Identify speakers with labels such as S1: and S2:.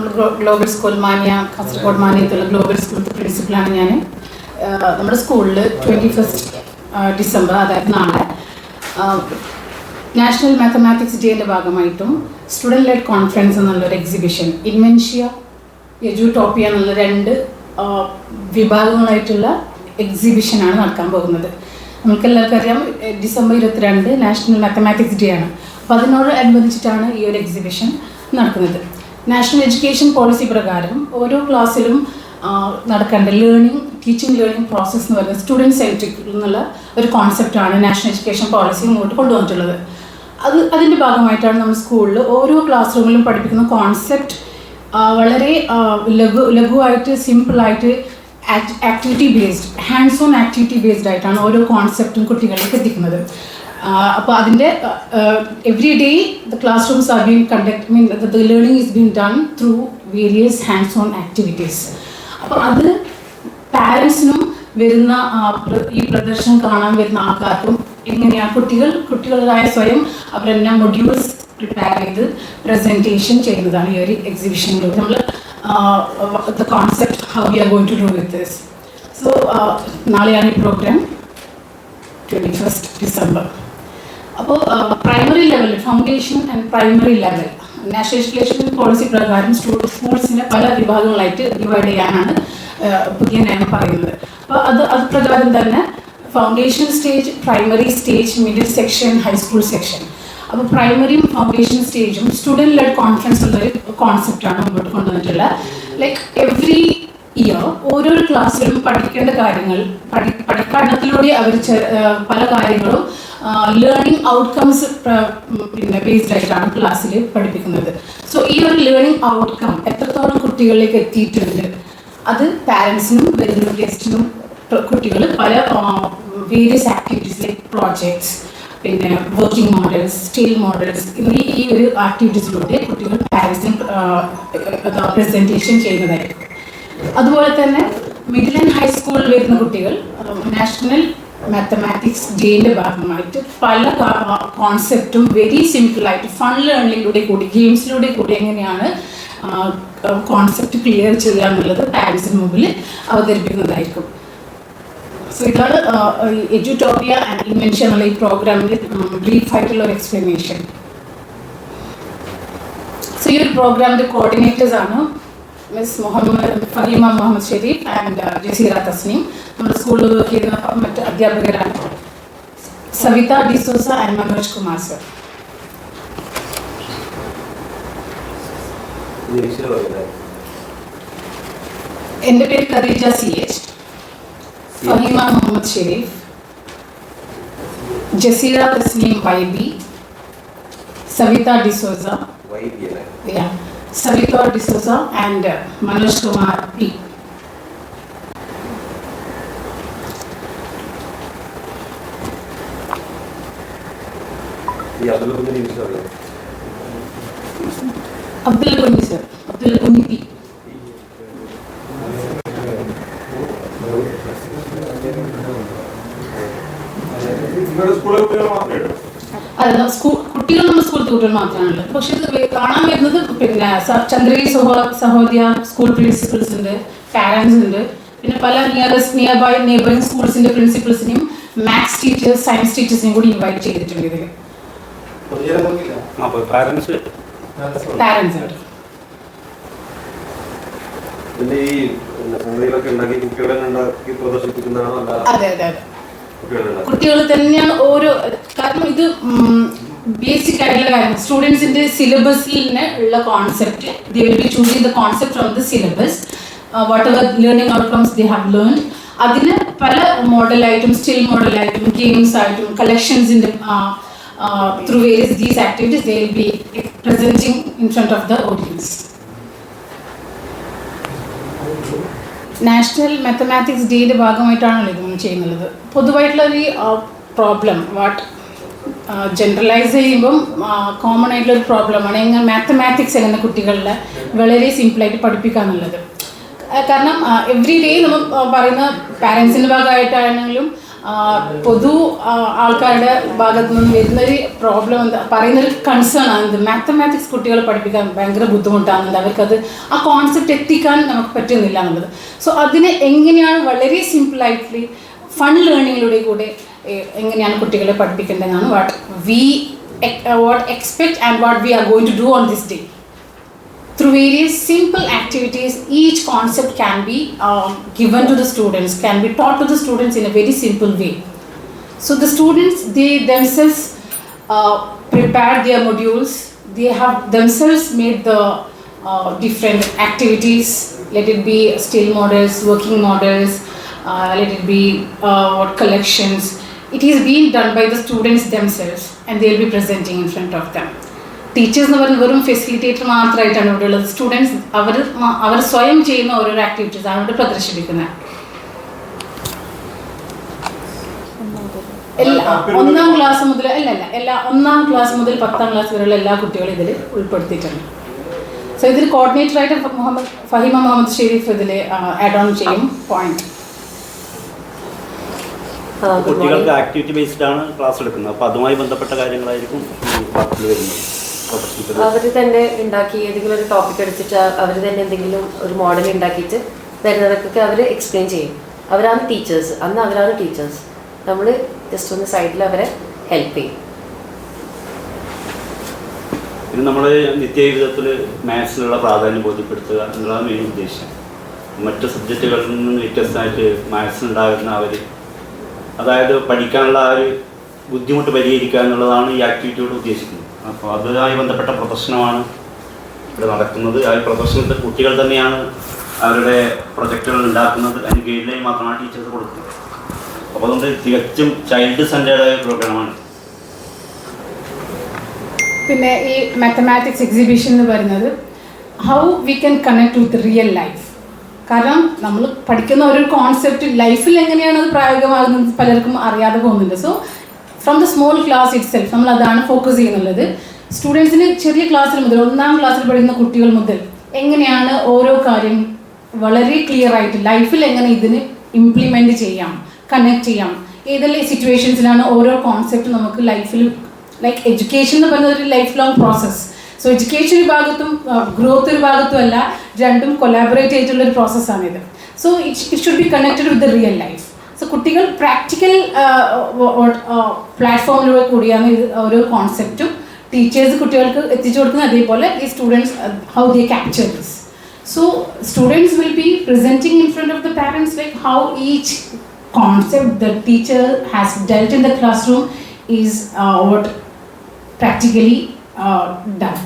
S1: നമ്മൾ global school Maniya Kasaragod മാനിയത്തുള്ള global സ്കൂളിലത്തെ പ്രിൻസിപ്പളാണ് ഞാൻ നമ്മുടെ സ്കൂളിൽ ട്വന്റി ഫസ്റ്റ് ഡിസംബർ അതായത് നാളെ നാഷണൽ മാത്തമാറ്റിക്സ് ഡേയുടെ ഭാഗമായിട്ടും സ്റ്റുഡന്റ് ലെഡ് കോൺഫറൻസ് എന്നുള്ളൊരു എക്സിബിഷൻ ഇൻവെൻഷ്യ എജുടോപ്പിയ എന്നുള്ള രണ്ട് വിഭാഗങ്ങളായിട്ടുള്ള എക്സിബിഷനാണ് നടക്കാൻ പോകുന്നത്. നമുക്ക് എല്ലാവർക്കും അറിയാം ഡിസംബർ ഇരുപത്തിരണ്ട് നാഷണൽ മാത്തമാറ്റിക്സ് ഡേ ആണ്. അപ്പോൾ അതിനോട് അനുബന്ധിച്ചിട്ടാണ് ഈ ഒരു എക്സിബിഷൻ നടക്കുന്നത്. നാഷണൽ എഡ്യൂക്കേഷൻ പോളിസി പ്രകാരം ഓരോ ക്ലാസ്സിലും നടക്കേണ്ട ലേണിംഗ് ടീച്ചിങ് ലേണിംഗ് പ്രോസസ്സ് എന്ന് പറയുന്നത് സ്റ്റുഡന്റ് സെൻട്രിക് എന്നുള്ള ഒരു കോൺസെപ്റ്റാണ് നാഷണൽ എഡ്യൂക്കേഷൻ പോളിസി മുന്നോട്ട് കൊണ്ടുവന്നിട്ടുള്ളത്. അത് അതിന്റെ ഭാഗമായിട്ടാണ് നമ്മൾ സ്കൂളിൽ ഓരോ ക്ലാസ് റൂമിലും പഠിപ്പിക്കുന്ന കോൺസെപ്റ്റ് വളരെ ലഘു ലഘുവായിട്ട് സിമ്പിളായിട്ട് activity based hands on activity based ആയിട്ടാണ് ഓരോ കോൺസെപ്റ്റും കുട്ടികളിലേക്ക് എത്തിക്കുന്നത്. അപ്പോൾ അതിന്റെ every day the classrooms are been conduct mean the learning is been done through various hands on activities അപ്പോൾ അത് പാരൻസിനും വരുന്ന ഈ പ്രദർശനം കാണാൻ വരുന്ന ആൾക്കാർക്കും എങ്ങനെയാണ് കുട്ടികൾ കുട്ടികളായ സ്വയം അവരെല്ലാം മൊഡ്യൂൾസ് പ്രിപ്പയർ ചെയ്ത് പ്രസന്റേഷൻ ചെയ്യുന്നതാണ് ഈ ഒരു എക്സിബിഷനിലൂടെ നമ്മൾ the concept how we are going to do with this so നാളെയാണ് ഈ പ്രോഗ്രാം ട്വന്റി ഫസ്റ്റ് ഡിസംബർ അപ്പോൾ primary level foundation and primary level national education policy പ്രകാരം സ്കൂൾസിനെ പല വിഭാഗങ്ങളായിട്ട് ഡിവൈഡ് ചെയ്യാനാണ് പുതിയ നയം പറയുന്നത്. അപ്പോൾ അത് അത് പ്രകാരം തന്നെ foundation stage primary stage middle section high school section അപ്പോൾ പ്രൈമറിയും ഫൗണ്ടേഷൻ സ്റ്റേജും സ്റ്റുഡന്റ് ലെഡ് കോൺഫറൻസ് ഉള്ളൊരു കോൺസെപ്റ്റാണ് മുമ്പോട്ട് കൊണ്ടുവന്നിട്ടുള്ളത്. ലൈക്ക് എവറി ഇയർ ഓരോ ക്ലാസ്സിലും പഠിക്കേണ്ട കാര്യങ്ങൾ പഠി പഠിക്കാനത്തിലൂടെ അവർ പല കാര്യങ്ങളും ലേണിംഗ് ഔട്ട്കംസ് പിന്നെ ബേസ്ഡ് ആയിട്ടാണ് ക്ലാസ്സിൽ പഠിപ്പിക്കുന്നത്. സോ ഈ ഒരു ലേണിംഗ് ഔട്ട്കം എത്രത്തോളം കുട്ടികളിലേക്ക് എത്തിയിട്ടുണ്ട്? അത് പാരൻസിനും വരുന്ന ഗസ്റ്റിനും കുട്ടികൾ പല വേരിയസ് ആക്ടിവിറ്റീസ് ലൈക്ക് പ്രോജക്ട്സ് പിന്നെ വർക്കിംഗ് മോഡൽസ് സ്റ്റീൽ മോഡൽസ് എന്നീ ഈ ഒരു ആക്ടിവിറ്റീസിലൂടെ കുട്ടികൾ പാരൻസിന് പ്രസന്റേഷൻ ചെയ്യുന്നതായിരിക്കും. അതുപോലെ തന്നെ മിഡിൽ ആൻഡ് ഹൈസ്കൂളിൽ വരുന്ന കുട്ടികൾ നാഷണൽ മാത്തമാറ്റിക്സ് ഡേയിന്റെ ഭാഗമായിട്ട് പല കോൺസെപ്റ്റും വെരി സിമ്പിളായിട്ട് ഫൺ ലേണിങ്ങിലൂടെ കൂടി ഗെയിംസിലൂടെ കൂടി എങ്ങനെയാണ് കോൺസെപ്റ്റ് ക്ലിയർ ചെയ്യുക എന്നുള്ളത് പാരൻസിന് മുമ്പിൽ അവതരിപ്പിക്കുന്നതായിരിക്കും. സോ ഇതാണ് എഡ്യൂട്ടോറിയ ആൻഡ് ഇൻവെൻഷൻ എന്നുള്ള ഈ പ്രോഗ്രാമിൽ ബ്രീഫായിട്ടുള്ള ഒരു എക്സ്പ്ലനേഷൻ സോ ഈ ഒരു പ്രോഗ്രാമിന്റെ കോർഡിനേറ്റേഴ്സ് ആണ് മിസ് മുഹമ്മദ് ഫഹീമ മുഹമ്മദ് ഷെരീഫ് ആൻഡ് ജസീറ തസ്നീം നമ്മുടെ സ്കൂളിൽ വർക്ക് ചെയ്യുന്ന മറ്റ് അധ്യാപകരാണ് സവിത ഡിസോസ ആൻഡ് മനോജ് കുമാർ സർ എന്റെ പേര് Khadeeja C H Faheema Muhammad Shareef. Jaseera Thasneem V B Savitha D'Souza Yeah, Savita D'Souza and uh, Manoj Kumar P. Abdul Kuni sir, Abdul Kuni P.
S2: നിങ്ങളുടെ സ്കൂളിലെ കുട്ടികൾ
S1: അല്ല സ്കൂൾ കുട്ടികൾ നമ്മുടെ മാത്രമാണുള്ളത് പക്ഷെ ഇത് കാണാൻ പിന്നെ ചന്ദ്രി സഹോ സഹോദയ സ്കൂൾ പ്രിൻസിപ്പൽസ് ഉണ്ട് പാരൻസ് ഉണ്ട്. പിന്നെ പല നിയറസ്റ്റ് നിയർ ബൈ നെയ്ബറിംഗ് സ്കൂൾസിന്റെ പ്രിൻസിപ്പൽസിനെയും മാത്സ് ടീച്ചേഴ്സ് സയൻസ് ടീച്ചേഴ്സിനെയും കൂടി ഇൻവൈറ്റ് ചെയ്തിട്ടുണ്ട് ഇതിൽ
S2: പാരൻസ് പിന്നെ ഈ പിന്നെ സംഗതികളൊക്കെ ഉണ്ടാക്കി കുട്ടികളെ ഉണ്ടാക്കി പ്രദർശിപ്പിക്കുന്നതാണോ അല്ല
S1: അതെ അതെ കുട്ടികൾ തന്നെയാണ് ഓരോ കാരണം ഇത് ബേസിക് ആയിട്ടുള്ള കാര്യം. സ്റ്റുഡൻസിന്റെ സിലബസിൽ ഉള്ള concept they will be choosing the concept from the syllabus whatever learning outcomes they have learn അതിന് പല മോഡലായിട്ടും സ്റ്റിൽ മോഡലായിട്ടും ഗെയിംസ് ആയിട്ടും കളക്ഷൻസിന്റെ through various these activities they will be presenting in front of the audience national mathematics ഡേയുടെ ഭാഗമായിട്ടാണല്ലോ ഇത് ചെയ്യുന്നത്. പൊതുവായിട്ടുള്ള ഒരു പ്രോബ്ലം വാട്ട് ജനറലൈസ് ചെയ്യുമ്പം കോമൺ ആയിട്ടുള്ള ഒരു പ്രോബ്ലമാണ് എങ്ങനെ മാത്തമാറ്റിക്സ് എങ്ങനെ കുട്ടികളുടെ വളരെ സിമ്പിളായിട്ട് പഠിപ്പിക്കുക എന്നുള്ളത്. കാരണം എവറി ഡേ നമ്മൾ പറയുന്ന പാരൻസിന്റെ ഭാഗമായിട്ടാണെങ്കിലും പൊതു ആൾക്കാരുടെ ഭാഗത്തു നിന്ന് വരുന്നൊരു പ്രോബ്ലം എന്താ പറയുന്നൊരു കൺസേൺ ആണ്. മാത്തമാറ്റിക്സ് കുട്ടികളെ പഠിപ്പിക്കാൻ ഭയങ്കര ബുദ്ധിമുട്ടാണെന്നുണ്ട് അവർക്കത് ആ കോൺസെപ്റ്റ് എത്തിക്കാൻ നമുക്ക് പറ്റുന്നില്ല എന്നുള്ളത്. സോ അതിനെ എങ്ങനെയാണ് വളരെ സിമ്പിളായിട്ട് ഫൺ ലേണിങ്ങിലൂടെ കൂടെ എങ്ങനെയാണ് കുട്ടികളെ പഠിപ്പിക്കേണ്ടതെന്നാണ് what we what expect and what we are going to do on this day through various simple activities each concept can be um, given to the students can be taught to the students in a very simple way so the students they themselves uh, prepare their modules they have themselves made the uh, different activities let it be still models working models uh, let it be uh, what collections It is been done by the students and they will be presenting in front of them. Teachers എന്ന് പറയുന്നത് വെറും facilitator മാത്രമായിട്ടാണ് ഇവിടെ ഉള്ളത് students അവർ അവർ സ്വയം ചെയ്യുന്ന ഓരോരോ activities ആണ് ഇവിടെ പ്രദർശിപ്പിക്കുന്നത്. എല്ലാ ഒന്നാം ക്ലാസ് മുതൽ അല്ല അല്ല എല്ലാ ഒന്നാം ക്ലാസ് മുതൽ പത്താം ക്ലാസ് വരെയുള്ള എല്ലാ കുട്ടികളും ഇതിൽ ഉൾപ്പെടുത്തിയിട്ടുണ്ട്. സോ ഇതിൽ കോർഡിനേറ്റർ ആയിട്ട് മുഹമ്മദ് ഫഹിമ മുഹമ്മദ് ഷെരീഫ് ഇതിൽ ആഡ് ഓൺ ചെയ്യും പോയിന്റ്
S3: കുട്ടികൾക്ക് ആക്ടിവിറ്റി ബേസ്ഡ് ആണ് ക്ലാസ് എടുക്കുന്നത്. അപ്പോൾ അതുമായി ബന്ധപ്പെട്ട കാര്യങ്ങളായിരിക്കും വരുന്നത്.
S4: അവർ തന്നെ ഉണ്ടാക്കി ഏതെങ്കിലും ഒരു ടോപ്പിക് എടുത്തിട്ട് അവർ തന്നെ എന്തെങ്കിലും ഒരു മോഡൽ ഉണ്ടാക്കിയിട്ട് വരുന്നവർക്കൊക്കെ അവർ എക്സ്പ്ലെയിൻ ചെയ്യും. അവരാണ് ടീച്ചേഴ്സ് അന്ന് അവരാണ് ടീച്ചേഴ്സ് നമ്മൾ ജസ്റ്റ് ഒന്ന് സൈഡിൽ അവരെ ഹെൽപ്പ് ചെയ്യും.
S3: പിന്നെ നമ്മൾ നിത്യജീവിതത്തിൽ മാത്സിനുള്ള പ്രാധാന്യം ബോധ്യപ്പെടുത്തുക എന്നുള്ളതാണ് മെയിൻ ഉദ്ദേശം. മറ്റ് സബ്ജക്റ്റുകളിൽ നിന്ന് വ്യത്യസ്തമായിട്ട് മാത്സ് ഉണ്ടാകുന്ന അവർ അതായത് പഠിക്കാനുള്ള ആ ഒരു ബുദ്ധിമുട്ട് പരിഹരിക്കുക എന്നുള്ളതാണ് ഈ ആക്ടിവിറ്റിയോട് ഉദ്ദേശിക്കുന്നത്. അപ്പോൾ അതുമായി ബന്ധപ്പെട്ട പ്രദർശനമാണ് ഇവിടെ നടക്കുന്നത്. ആ ഒരു പ്രദർശനത്തിൽ കുട്ടികൾ തന്നെയാണ് അവരുടെ പ്രൊജക്റ്റുകൾ ഉണ്ടാക്കുന്നത്. അതിന് ഗൈഡ് ലൈൻ മാത്രമാണ് ടീച്ചേഴ്സ് കൊടുക്കുന്നത്. അപ്പോൾ അതുകൊണ്ട് തികച്ചും ചൈൽഡ് സെന്റേർഡ് ആയ പ്രോഗ്രാമാണ്
S1: പിന്നെ ഈ മാത്തമാറ്റിക്സ് എക്സിബിഷൻ എന്ന് പറയുന്നത് how we can connect with real life കാരണം നമ്മൾ പഠിക്കുന്ന ഒരു കോൺസെപ്റ്റ് ലൈഫിൽ എങ്ങനെയാണ് അത് പ്രായോഗികമാകുന്നത് പലർക്കും അറിയാതെ പോകുന്നുണ്ട്. So from the small class itself നമ്മൾ അതാണ് ഫോക്കസ് ചെയ്യുന്നുള്ളത്. സ്റ്റുഡൻസിന് ചെറിയ ക്ലാസ്സിൽ മുതൽ ഒന്നാം ക്ലാസ്സിൽ പഠിക്കുന്ന കുട്ടികൾ മുതൽ എങ്ങനെയാണ് ഓരോ കാര്യം വളരെ ക്ലിയർ ആയിട്ട് ലൈഫിൽ എങ്ങനെ ഇതിന് ഇംപ്ലിമെന്റ് ചെയ്യാം കണക്ട് ചെയ്യാം ഏതെല്ലാം സിറ്റുവേഷൻസിലാണ് ഓരോ കോൺസെപ്റ്റ് നമുക്ക് ലൈഫിൽ ലൈക്ക് എഡ്യൂക്കേഷൻ എന്ന് പറയുന്നത് ഒരു life long process so education ഒരു ഭാഗത്തും ഗ്രോത്ത് ഒരു ഭാഗത്തും അല്ല രണ്ടും കൊലാബറേറ്റ് ചെയ്തിട്ടുള്ള ഒരു പ്രോസസ്സാണ് ഇത് so it should be connected with the real life so കുട്ടികൾ പ്രാക്ടിക്കൽ പ്ലാറ്റ്ഫോമിലൂടെ കൂടിയാണ് ഇത് ഓരോ കോൺസെപ്റ്റും ടീച്ചേഴ്സ് കുട്ടികൾക്ക് എത്തിച്ചു കൊടുക്കുന്നത്. അതേപോലെ ഈ students how they capture this so students will be presenting in front of the parents like how each concept the teacher has dealt in the classroom is what practically done.